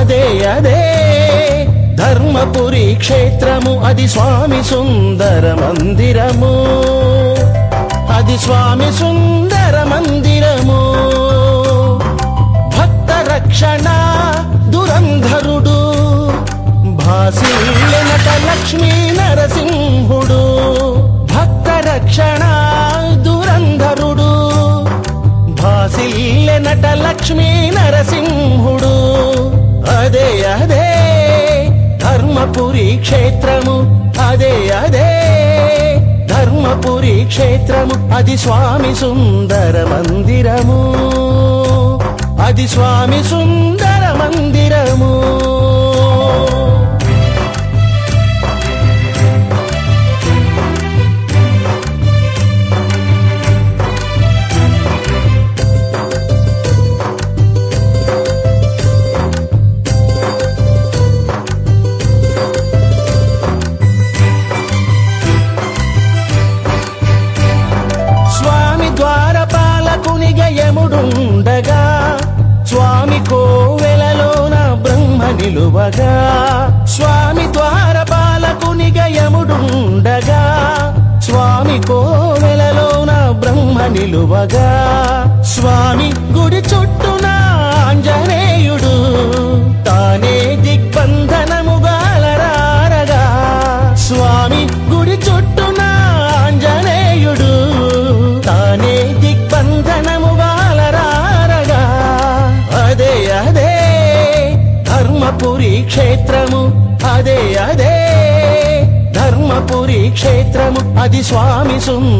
అదే ధర్మపురి క్షేత్రము అది స్వామి సుందర మందిరము. అది స్వామి సుందర మందిరము. భక్త రక్షణ దురంధరుడు భాసిల్లెనట లక్ష్మీ నరసింహుడు. భక్త రక్షణ దురంధరుడు భాసిల్లెనట లక్ష్మీ నరసింహుడు. ధర్మపురి క్షేత్రము. అదే అదే. ధర్మపురి క్షేత్రము. అది స్వామి సుందర మందిరము. అది స్వామి సుందర మందిరము. యముడుండగా స్వామి కోవెలలోన బ్రహ్మ నిలువగా స్వామి ద్వారపాలకునిగా యముడుండగా స్వామి కోవెలలోన బ్రహ్మ నిలువగా స్వామి గుడి చుట్టూ క్షేత్రము అదే అదే. ధర్మపురి క్షేత్రము అది స్వామి సుందర